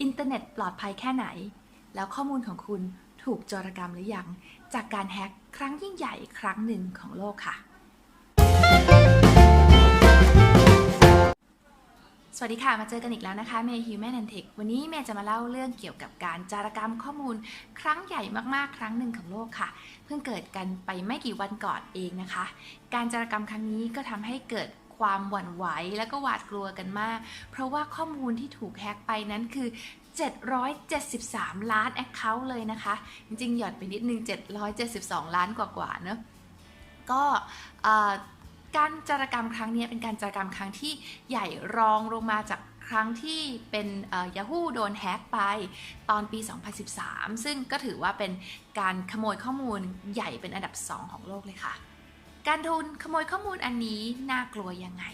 อินเทอร์เน็ตปลอดภัยแค่ไหน แล้วข้อมูลของคุณถูกโจรกรรมหรือยัง จากการแฮ็กครั้งยิ่งใหญ่ครั้งหนึ่งของโลกค่ะ สวัสดีค่ะ มาเจอกันอีกแล้วนะคะเมย์ Human and Tech วันนี้เมย์จะมาเล่าเรื่องเกี่ยวกับการจารกรรมข้อมูล ครั้งใหญ่มากๆ ครั้งหนึ่งของโลกค่ะ เพิ่งเกิดกันไปไม่กี่วันก่อนเองนะคะ การจารกรรมครั้งนี้ก็ทำให้เกิด ความหวั่นไหวและก็หวาดกลัวกันมาก เพราะว่าข้อมูลที่ถูกแฮ็กไปนั้นคือ 773 ล้าน Account เลยนะคะ จริงๆ หยอดไปนิดนึง 772 ล้านกว่าๆเนอะก็การจารกรรมครั้งนี้เป็นการจารกรรมครั้งที่ใหญ่รองลงมาจากครั้งที่เป็น Yahoo โดนแฮ็กไปตอนปี 2013 ซึ่งก็ถือว่าเป็นการขโมยข้อมูลใหญ่เป็นอันดับ 2 ของโลกเลยค่ะ การทุนขโมยข้อมูลอันนี้น่ากลัวยังไง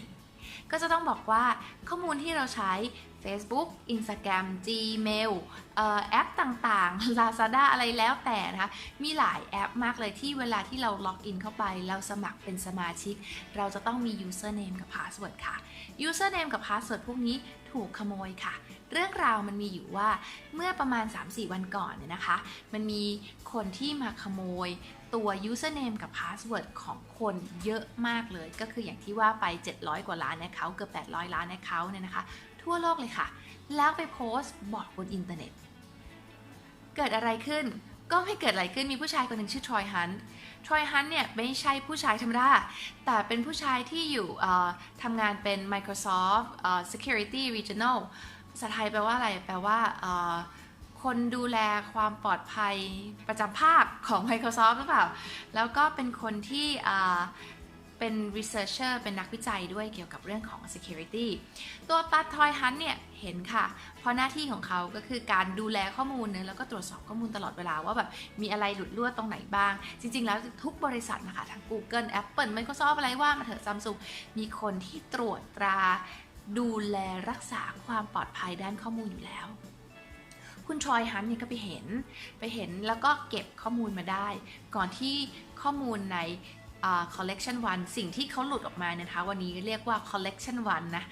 ก็จะต้องบอกว่าข้อมูลที่เราใช้ Facebook Instagram Gmail เอ่อแอปต่างๆ Lazada อะไรแล้วแต่นะคะ มีหลายแอปมากเลยที่เวลาที่เราล็อกอินเข้าไป เราสมัครเป็นสมาชิก เราจะต้องมี username กับ password ค่ะ username กับ password พวกนี้ถูกขโมยค่ะ เรื่องราวมันมีอยู่ว่าเมื่อประมาณ 3-4 วันก่อนเนี่ยนะคะ มันมีคนที่มาขโมย ตัว username กับ password ของคนเยอะมากเลย ก็คืออย่างที่ว่าไป 700 กว่าล้าน account เกือบ 800 ล้าน account เนี่ยนะคะ ทั่วโลกเลยค่ะ แล้วไปโพสต์บอกบนอินเทอร์เน็ต เกิดอะไรขึ้นก็ไม่เกิดอะไรขึ้นมีผู้ชายคนหนึ่งชื่อทรอยฮันทรอยฮันเนี่ยไม่ใช่ผู้ชายธรรมดา แต่เป็นผู้ชายที่อยู่ทำงานเป็น Microsoft Security Regional ภาษาไทยแปลว่าอะไร แปลว่า คนดูแลความปลอดภัยประจำภาคของ Microsoft หรือเปล่า แล้วก็เป็นคนที่เป็น researcher เป็นนักวิจัยด้วยเกี่ยวกับเรื่องของ security ตัวปัดทอยฮันเนี่ย เห็นค่ะ เพราะหน้าที่ของเขาก็คือการดูแลข้อมูลเนอะแล้วก็ตรวจสอบข้อมูลตลอดเวลาว่าแบบมีอะไรหลุดรั่วตรงไหนบ้าง จริง ๆ แล้วทุกบริษัทนะคะ ทั้ง Google Apple Microsoft อะไรว่ามาเถอะ Samsung มีคนที่ตรวจตรา ดูแลรักษาความปลอดภัยด้านข้อมูลอยู่แล้ว คุณทรอยฮันเนี่ยก็ไปเห็น ไปเห็นแล้วก็เก็บข้อมูลมาได้ ก่อนที่ข้อมูลในอ่า collection 1 สิ่งที่เขาหลุดออกมานะคะ วันนี้เรียกว่า collection 1 นะ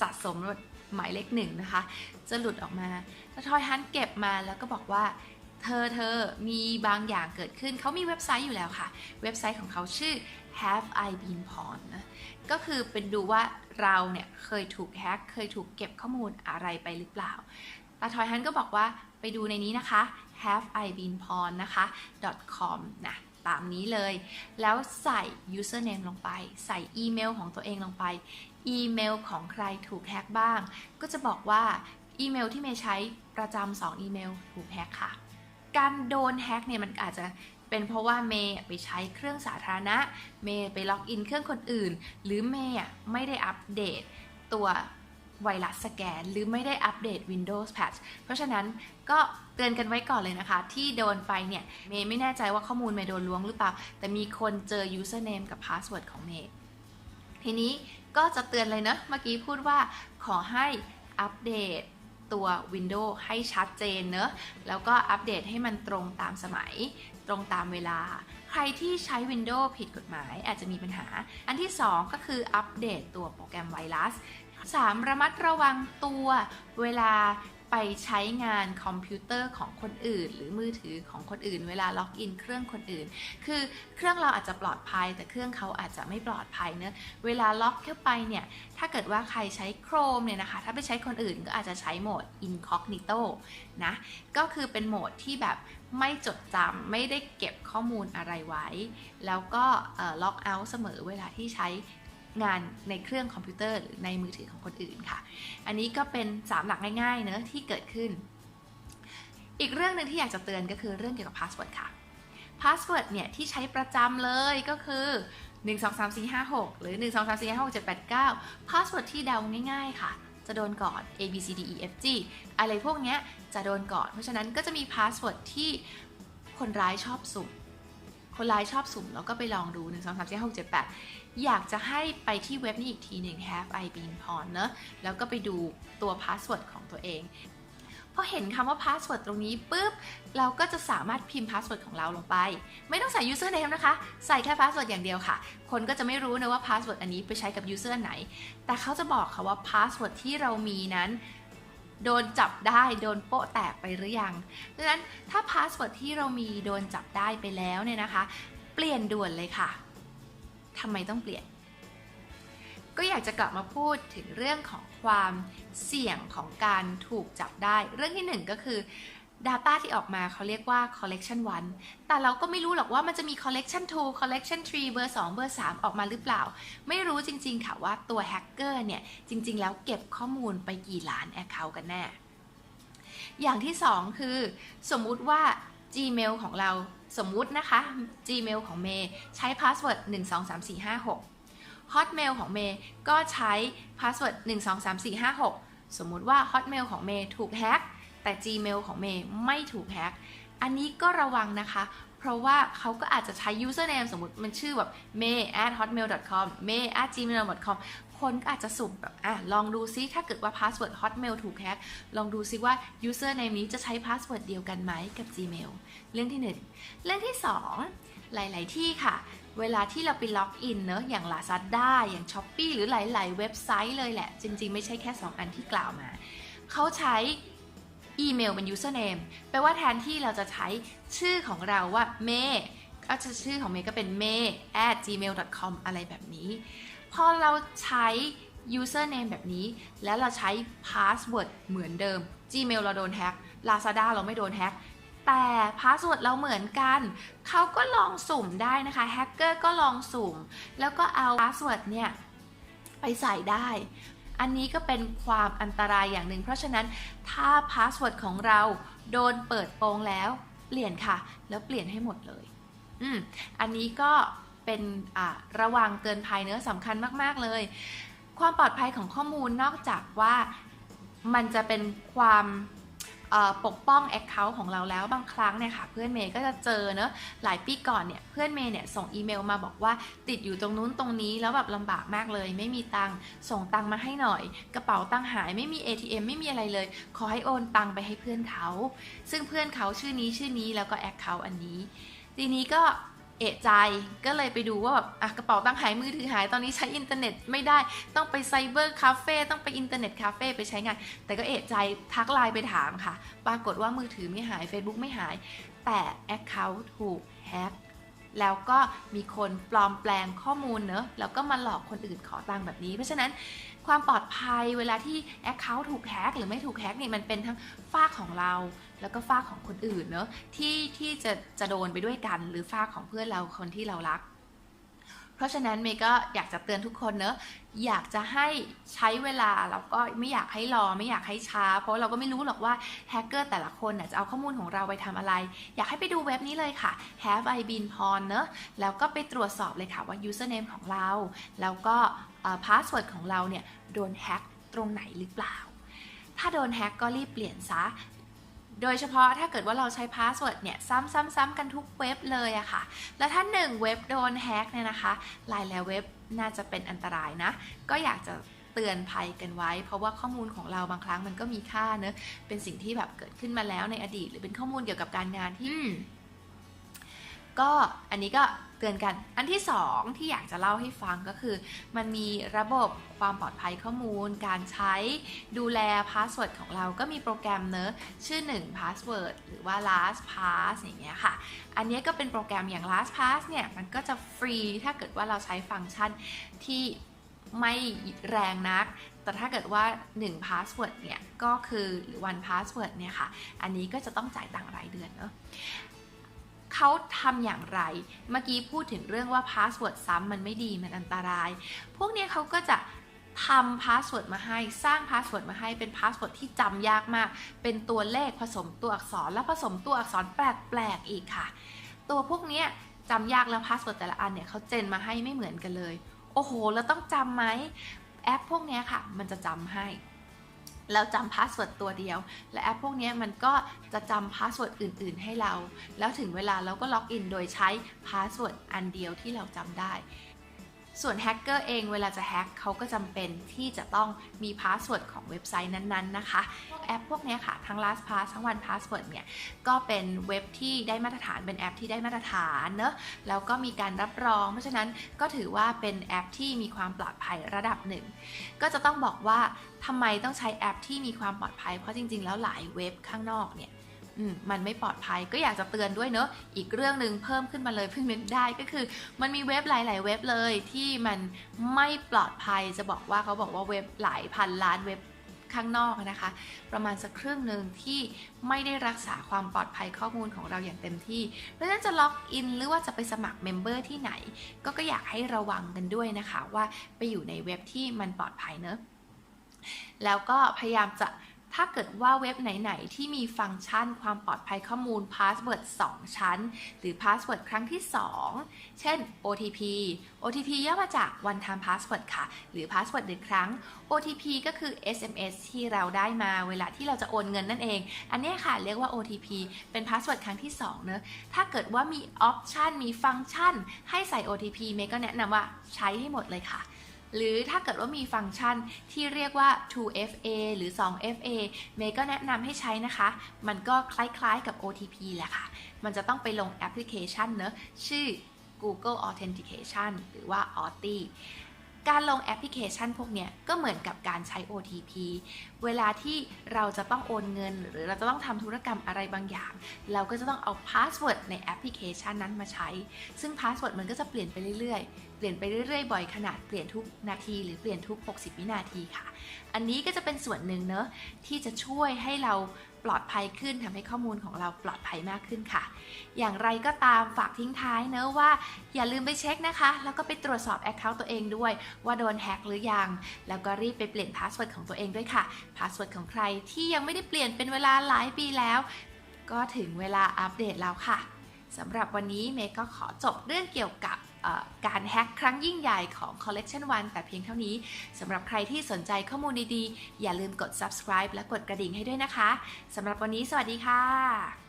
สะสมหมายเลขหนึ่งนะคะ จะหลุดออกมาแล้วทอยฮันเก็บมาแล้วก็บอกว่าเธอเธอมีบางอย่างเกิดขึ้น เขามีเว็บไซต์อยู่แล้วค่ะ เว็บไซต์ของเขาชื่อ Have I Been Pawned นะ ก็คือเป็นดูว่าเราเนี่ยเคยถูกแฮ็ก เคยถูกเก็บข้อมูลอะไรไปหรือเปล่า ตาทอยฮันก็บอกว่าไปดูในนี้นะคะ have I been pawned นะคะ .com นะตามนี้เลย แล้วใส่ username ลงไป ใส่อีเมลของตัวเองลงไป อีเมลของใครถูกแฮ็กบ้าง ก็จะบอกว่าอีเมลที่เมย์ใช้ประจำสองอีเมลถูกแฮ็กค่ะ การโดนแฮ็กเนี่ยมันอาจจะเป็นเพราะว่าเมย์ไปใช้เครื่องสาธารณะ เมย์ไปล็อกอินเครื่องคนอื่น หรือเมย์ไม่ได้อัปเดตตัว ไวรัสสแกน หรือไม่ได้อัปเดต Windows Patch เพราะฉะนั้นก็เตือนกันไว้ก่อนเลยนะคะ ที่โดนไปเนี่ย เมย์ไม่แน่ใจว่าข้อมูลเมย์โดนล้วงหรือเปล่า แต่มีคนเจอ username กับ password ของเมย์ทีนี้ก็จะเตือนเลยเนอะเมื่อกี้พูดว่าขอให้อัปเดตตัว Windows ให้ชัดเจนเนอะแล้วก็อัปเดตให้มันตรงตามสมัย ตรงตามเวลา ใครที่ใช้ Windows ผิดกฎหมายอาจจะมีปัญหา อันที่ 2 ก็คืออัปเดตตัวโปรแกรมไวรัส 3. ระมัดระวังตัวเวลาไปใช้งานคอมพิวเตอร์ของคนอื่น หรือมือถือของคนอื่น เวลาล็อกอินเครื่องคนอื่น คือเครื่องเราอาจจะปลอดภัย แต่เครื่องเขาอาจจะไม่ปลอดภัยเนอะเวลาล็อกเข้าไปเนี่ย ถ้าเกิดว่าใครใช้ Chrome เนี่ยนะคะ ถ้าไปใช้คนอื่นก็อาจจะใช้โหมด incognito นะ ก็คือเป็นโหมดที่แบบไม่จดจำไม่ได้เก็บข้อมูลอะไรไว้ แล้วก็ล็อกเอาท์เสมอเวลาที่ใช้ งานในเครื่องคอมพิวเตอร์หรือในมือถือของคนอื่นค่ะ อันนี้ก็เป็น 3 หลักง่ายๆเนอะที่เกิดขึ้น อีกเรื่องหนึ่งที่อยากจะเตือนก็คือเรื่องเกี่ยวกับพาสเวิร์ดค่ะพาสเวิร์ดเนี่ยที่ใช้ประจำเลยก็คือ 1 2 3 4 5 6 หรือ 1 2 3 4 5 6 7 8 9พาสเวิร์ดที่เดาง่ายๆค่ะ จะโดนก่อน A B C D E F G อะไรพวกเนี้ยจะโดนก่อน เพราะฉะนั้นก็จะมีพาสเวิร์ดที่คนร้ายชอบสุ่ม คนร้ายชอบสุ่มแล้วก็ไปลองดู 1 2 3 4 5 6 7 8 อยากจะให้ไปที่เว็บนี้อีกทีหนึ่ง have I been pawned เนอะแล้วก็ไปดูตัวพาสเวิร์ดของตัวเองพอเห็นคำว่าพาสเวิร์ดตรงนี้ปุ๊บ เราก็จะสามารถพิมพ์พาสเวิร์ดของเราลงไป ไม่ต้องใส่ username นะคะ ใส่แค่พาสเวิร์ดอย่างเดียวค่ะ คนก็จะไม่รู้นะว่าพาสเวิร์ดอันนี้ไปใช้กับ user ไหน แต่เขาจะบอกค่ะว่าพาสเวิร์ดที่เรามีนั้น โดนจับได้โดนโปะแตกไปหรือยังดังนั้นถ้าพาสเวิร์ดที่เรามีโดนจับได้ไปแล้วเนี่ยนะคะ เปลี่ยนด่วนเลยค่ะทำไมต้องเปลี่ยน ก็อยากจะกลับมาพูดถึงเรื่องของความเสี่ยงของการถูกจับได้ เรื่องที่หนึ่งก็คือ Data ที่ออกมาเขาเรียกว่า collection 1 แต่เราก็ไม่รู้หรอกว่ามันจะมี collection 2 collection 3 เบอร์ 2 เบอร์ 3 ออกมาหรือเปล่า ไม่รู้จริง ๆ ค่ะว่าตัวแฮกเกอร์เนี่ย จริง ๆ แล้วเก็บข้อมูลไปกี่ล้าน Account กันแน่ อย่างที่ 2 คือ สมมุติว่า Gmail ของเราสมมุตินะคะ Gmail ของเมย์ใช้ password 123456 Hotmail ของเมย์ก็ใช้ password 123456 สมมุติว่า Hotmail ของเมย์ถูกแฮก แต่ Gmail ของเมย์ไม่ถูกแฮกอันนี้ก็ระวังนะคะ เพราะว่าเขาก็อาจจะใช้ username สมมติมันชื่อแบบ may at hotmail com may at gmail com คนก็อาจจะสุ่มแบบอะลองดูซิถ้าเกิดว่า password hotmail ถูกแฮกลองดูซิว่า username นี้จะใช้ password เดียวกันไหมกับ gmail เรื่องที่ 1 เรื่องที่ 2 หลาย ๆ ที่ค่ะ เวลาที่เราไปล็อกอินเนอะอย่าง Lazada อย่าง Shopee หรือหลาย ๆ เว็บไซต์เลยแหละ จริง ๆ ไม่ใช่แค่ 2 อันที่กล่าวมา เขาใช้ อีเมลเป็น username แปลว่าแทนที่เราจะใช้ชื่อของเราว่า may ก็จะชื่อของเมย์ก็เป็น may at gmail com อะไรแบบนี้ พอเราใช้ username แบบนี้ แล้วเราใช้ password เหมือนเดิม gmail เราโดนแฮ็ก lazada เราไม่โดนแฮ็ก แต่ password เราเหมือนกัน เขาก็ลองสุ่มได้นะคะ แฮกเกอร์ก็ลองสุ่ม แล้วก็เอา password เนี่ยไปใส่ได้ อันนี้ก็เป็นความอันตรายอย่างหนึ่ง เพราะฉะนั้นถ้าพาสเวิร์ดของเราโดนเปิดโปงแล้ว เปลี่ยนค่ะ แล้วเปลี่ยนให้หมดเลย อืมอันนี้ก็เป็นอ่าระวังเตือนภัยเนื้อสำคัญมาก ๆ เลย ความปลอดภัยของข้อมูลนอกจากว่ามันจะเป็นความ ปกป้อง Account ของเราแล้วบางครั้งเนี่ยค่ะเพื่อนเมย์ก็จะเจอเนอะหลายปีก่อนเนี่ยเพื่อนเมย์เนี่ยส่งอีเมลมาบอกว่าติดอยู่ตรงนู้นตรงนี้แล้วแบบลำบากมากเลย ไม่มีตังค์ส่งตังค์มาให้หน่อย กระเป๋าตังค์หายไม่มี ATM ไม่มีอะไรเลย ขอให้โอนตังค์ไปให้เพื่อนเขา ซึ่งเพื่อนเขาชื่อนี้ชื่อนี้แล้วก็ Account อันนี้ ทีนี้ก็ เอะใจก็เลยไปดูว่าแบบอะกระเป๋าตังค์หายมือถือหายตอนนี้ใช้อินเทอร์เน็ตไม่ได้ต้องไปไซเบอร์คาเฟ่ต้องไปอินเทอร์เน็ตคาเฟ่ไปใช้งาน แต่ก็เอะใจทักไลน์ไปถามค่ะ ปรากฏว่ามือถือไม่หาย Facebook ไม่หาย แต่ Account ถูกแฮ็กแล้วก็มีคนปลอมแปลงข้อมูลเนอะแล้วก็มาหลอกคนอื่นขอตังค์แบบนี้ เพราะฉะนั้น ความปลอดภัยเวลาที่ Account ถูกแฮกหรือไม่ถูกแฮกนี่มันเป็นทั้งฝ้าของเรา แล้วก็ฝ้าของคนอื่นเนอะที่ที่จะจะโดนไปด้วยกัน หรือฝ้าของเพื่อนเราคนที่เรารัก เพราะฉะนั้นเมย์ก็อยากจะเตือนทุกคนเนอะอยากจะให้ใช้เวลาแล้วก็ไม่อยากให้รอไม่อยากให้ช้า เพราะเราก็ไม่รู้หรอกว่าแฮกเกอร์แต่ละคนจะเอาข้อมูลของเราไปทำอะไร อยากให้ไปดูเว็บนี้เลยค่ะ have i been pawn เนอะแล้วก็ไปตรวจสอบเลยค่ะว่า username ของเรา แล้วก็ password ของเราเนี่ยโดนแฮกตรงไหนหรือเปล่า ถ้าโดนแฮกก็รีบเปลี่ยนซะ โดยเฉพาะถ้าเกิดว่าเราใช้พาสเวิร์ดเนี่ยซ้ำๆๆ กันทุกเว็บเลยอะค่ะ แล้วถ้า 1 เว็บโดนแฮกเนี่ยนะคะ หลายแล้วเว็บน่าจะเป็นอันตรายนะ ก็อยากจะเตือนภัยกันไว้ เพราะว่าข้อมูลของเราบางครั้งมันก็มีค่าเนอะเป็นสิ่งที่แบบเกิดขึ้นมาแล้วในอดีต หรือเป็นข้อมูลเกี่ยวกับการงานที่ก็อันนี้ก็ เตือนกัน อันที่ 2 ที่อยากจะเล่าให้ฟังก็คือ มันมีระบบความปลอดภัยข้อมูล การใช้ดูแลพาสเวิร์ดของเราก็มีโปรแกรมเนอะชื่อ 1 password หรือว่า lastpass อย่างเงี้ยค่ะ อันนี้ก็เป็นโปรแกรมอย่าง lastpass เนี่ย มันก็จะฟรีถ้าเกิดว่าเราใช้ฟังก์ชันที่ไม่แรงนัก แต่ถ้าเกิดว่า 1 password เนี่ย ก็คือหรือ one password เนี่ยค่ะ อันนี้ก็จะต้องจ่ายตังรายเดือนเนอะ เขาทำอย่างไร เมื่อกี้พูดถึงเรื่องว่าพาสเวิร์ดซ้ำมันไม่ดีมันอันตราย พวกนี้เขาก็จะทำพาสเวิร์ดมาให้สร้างพาสเวิร์ดมาให้เป็นพาสเวิร์ดที่จำยากมาก เป็นตัวเลขผสมตัวอักษรแล้วผสมตัวอักษรแปลกๆอีกค่ะ ตัวพวกนี้จำยากแล้วพาสเวิร์ดแต่ละอันเนี่ยเขาเจนมาให้ไม่เหมือนกันเลย โอ้โห แล้วต้องจำไหมแอปพวกนี้ค่ะ มันจะจำให้ เราจำพาสเวิร์ดตัวเดียว และแอปพวกนี้มันก็จะจำพาสเวิร์ดอื่น ๆ ให้เรา แล้วถึงเวลาเราก็ล็อกอินโดยใช้พาสเวิร์ดอันเดียวที่เราจำได้ ส่วนแฮกเกอร์เองเวลาจะแฮกเขาก็จำเป็นที่จะต้องมีพาสเวิร์ดของเว็บไซต์นั้นๆนะคะพวกแอปพวกนี้ค่ะ ทั้ง LastPass ทั้ง OnePassword เนี่ย ก็เป็นเว็บที่ได้มาตรฐานเป็นแอปที่ได้มาตรฐานเนอะแล้วก็มีการรับรอง เพราะฉะนั้นก็ถือว่าเป็นแอปที่มีความปลอดภัยระดับหนึ่ง ก็จะต้องบอกว่าทำไมต้องใช้แอปที่มีความปลอดภัย เพราะจริงๆ แล้วหลายเว็บข้างนอกเนี่ย มมันไม่ปลอดภัยก็อยากจะเตือนด้วยเนอะอีกเรื่องหนึ่งเพิ่มขึ้นมาเลยเพิ่งนึกได้ก็คือ มันมีเว็บหลาย ๆ เว็บเลยที่มันไม่ปลอดภัยจะบอกว่าเขาบอกว่าเว็บหลายพันล้านเว็บข้างนอกนะคะ ประมาณสักครึ่งหนึ่งที่ไม่ได้รักษาความปลอดภัยข้อมูลของเราอย่างเต็มที่เพราะฉะนั้นจะล็อกอินหรือว่าจะไปสมัครเมมเบอร์ที่ไหน ก็ก็อยากให้ระวังกันด้วยนะคะ ว่าไปอยู่ในเว็บที่มันปลอดภัยเนอะแล้วก็พยายามจะ ถ้าเกิดว่าเว็บไหน ๆ ที่มีฟังก์ชันความปลอดภัยข้อมูล Password 2 ชั้น หรือ Password ครั้งที่ 2 เช่น OTP OTP ย่อมาจาก One Time Password ค่ะ หรือ Password หนึ่งครั้ง OTP ก็คือ SMS ที่เราได้มาเวลาที่เราจะโอนเงินนั่นเอง อันนี้ค่ะเรียกว่า OTP เป็น Password ครั้งที่2เนอะถ้าเกิดว่ามี Option มีฟังก์ชัน ให้ใส่ OTP เมย์ก็แนะนำว่าใช้ให้หมดเลยค่ะ หรือถ้าเกิดว่ามีฟังก์ชันที่เรียกว่า 2FA หรือ 2FA เมย์ก็แนะนำให้ใช้นะคะ มันก็คล้ายๆกับ OTP แหละค่ะ มันจะต้องไปลงแอปพลิเคชันเนอะชื่อ Google Authentication หรือว่า Authy การลงแอปพลิเคชันพวกเนี้ยก็เหมือนกับการใช้ OTP เวลาที่เราจะต้องโอนเงิน หรือเราจะต้องทำธุรกรรมอะไรบางอย่าง เราก็จะต้องเอาพาสเวิร์ดในแอปพลิเคชันนั้นมาใช้ ซึ่งพาสเวิร์ดมันก็จะเปลี่ยนไปเรื่อยๆ เปลี่ยนไปเรื่อยๆ บ่อยขนาดเปลี่ยนทุกนาที หรือเปลี่ยนทุก 60 วินาทีค่ะ อันนี้ก็จะเป็นส่วนหนึ่งเนอะที่จะช่วยให้เรา ปลอดภัยขึ้นทำให้ข้อมูลของเราปลอดภัยมากขึ้นค่ะ อย่างไรก็ตามฝากทิ้งท้ายเนอะว่า อย่าลืมไปเช็คนะคะ แล้วก็ไปตรวจสอบ Account ตัวเองด้วย ว่าโดนแฮ็กหรือยัง แล้วก็รีบไปเปลี่ยนพาสเวิร์ดของตัวเองด้วยค่ะพาสเวิร์ดของใครที่ยังไม่ได้เปลี่ยนเป็นเวลาหลายปีแล้ว ก็ถึงเวลาอัปเดตแล้วค่ะสำหรับวันนี้เมย์ก็ขอจบเรื่องเกี่ยวกับ การแฮ็กครั้งยิ่งใหญ่ของ Collection 1 แต่เพียงเท่านี้สำหรับใครที่สนใจข้อมูลดีๆ อย่าลืมกด subscribe และกดกระดิ่งให้ด้วยนะคะสำหรับวันนี้สวัสดีค่ะ